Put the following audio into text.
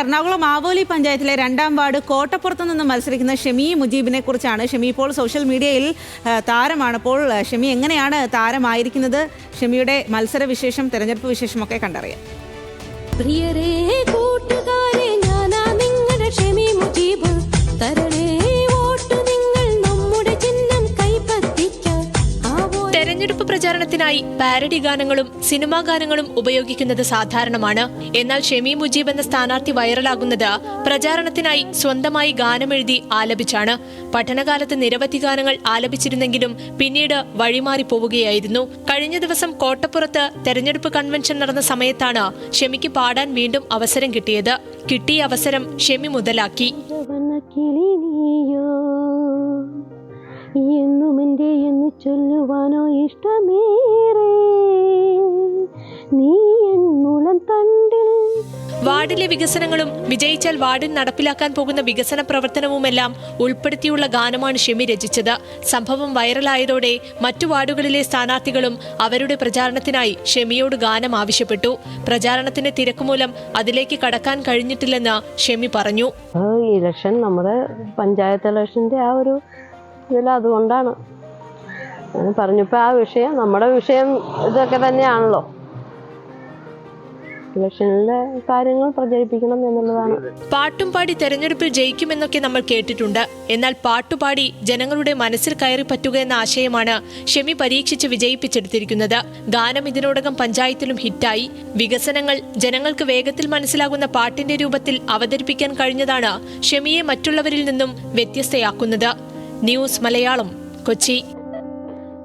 എറണാകുളം ആവോലി പഞ്ചായത്തിലെ രണ്ടാം വാർഡ് കോട്ടപ്പുറത്ത് നിന്ന് മത്സരിക്കുന്ന ഷെമി മുജീബിനെ കുറിച്ചാണ്. ഷെമി ഇപ്പോൾ സോഷ്യൽ മീഡിയയിൽ താരമാണ്. അപ്പോൾ ഷെമി എങ്ങനെയാണ് താരമായിരിക്കുന്നത്? ഷെമിയുടെ മത്സര വിശേഷം തെരഞ്ഞെടുപ്പ് വിശേഷമൊക്കെ കണ്ടറിയാം. പ്രചാരണത്തിനായി പാരഡി ഗാനങ്ങളും സിനിമാ ഗാനങ്ങളും ഉപയോഗിക്കുന്നത് സാധാരണമാണ്. എന്നാൽ ഷെമി മുജീബ് എന്ന സ്ഥാനാർത്ഥി വൈറലാകുന്നത് പ്രചാരണത്തിനായി സ്വന്തമായി ഗാനമെഴുതി ആലപിച്ചാണ്. പഠനകാലത്ത് നിരവധി ഗാനങ്ങൾ ആലപിച്ചിരുന്നെങ്കിലും പിന്നീട് വഴിമാറി പോവുകയായിരുന്നു കഴിഞ്ഞ ദിവസം കോട്ടപ്പുറത്ത് തെരഞ്ഞെടുപ്പ് കൺവെൻഷൻ നടന്ന സമയത്താണ് ഷെമിക്ക് പാടാൻ വീണ്ടും അവസരം കിട്ടിയത്. കിട്ടിയ അവസരം ഷെമി മുതലാക്കി. ചൊല്ലുവാനോ ഇഷ്ടമേറെ. നീ എന്നുളം തണ്ടിൽ വാർഡിലെ വികസനങ്ങളും വിജയിച്ചാൽ വാർഡിൽ നടപ്പിലാക്കാൻ പോകുന്ന വികസന പ്രവർത്തനവുമെല്ലാം ഉൾപ്പെടുത്തിയുള്ള ഗാനമാണ് ഷെമി രചിച്ചത്. സംഭവം വൈറലായതോടെ മറ്റു വാർഡുകളിലെ സ്ഥാനാർത്ഥികളും അവരുടെ പ്രചാരണത്തിനായി ഷെമിയോട് ഗാനം ആവശ്യപ്പെട്ടു. പ്രചാരണത്തിന്റെ തിരക്കുമൂലം അതിലേക്ക് കടക്കാൻ കഴിഞ്ഞിട്ടില്ലെന്ന് ഷെമി പറഞ്ഞു. ഇലക്ഷൻ നമ്മുടെ പഞ്ചായത്ത് ഇലക്ഷന്റെ ആ ഒരു ഇതിൽ അതുകൊണ്ടാണ്. ഞാൻ പറഞ്ഞപ്പോൾ ആ വിഷയം നമ്മുടെ വിഷയം ഇതൊക്കെ തന്നെയാണല്ലോ. കാര്യങ്ങൾ പ്രചരിപ്പിക്കണം എന്നുള്ളതാണ്. പാട്ടും പാടി തെരഞ്ഞെടുപ്പിൽ ജയിക്കുമെന്നൊക്കെ നമ്മൾ കേട്ടിട്ടുണ്ട്. എന്നാൽ പാട്ടുപാടി ജനങ്ങളുടെ മനസ്സിൽ കയറി പറ്റുക എന്ന ആശയമാണ് ഷെമി പരീക്ഷിച്ച് വിജയിപ്പിച്ചെടുത്തിരിക്കുന്നത്. ഗാനം ഇതിനോടകം പഞ്ചായത്തിലും ഹിറ്റായി. വികസനങ്ങൾ ജനങ്ങൾക്ക് വേഗത്തിൽ മനസ്സിലാകുന്ന പാട്ടിന്റെ രൂപത്തിൽ അവതരിപ്പിക്കാൻ കഴിഞ്ഞതാണ് ഷെമിയെ മറ്റുള്ളവരിൽ നിന്നും വ്യത്യസ്തയാക്കുന്നത്. ന്യൂസ് മലയാളം കൊച്ചി.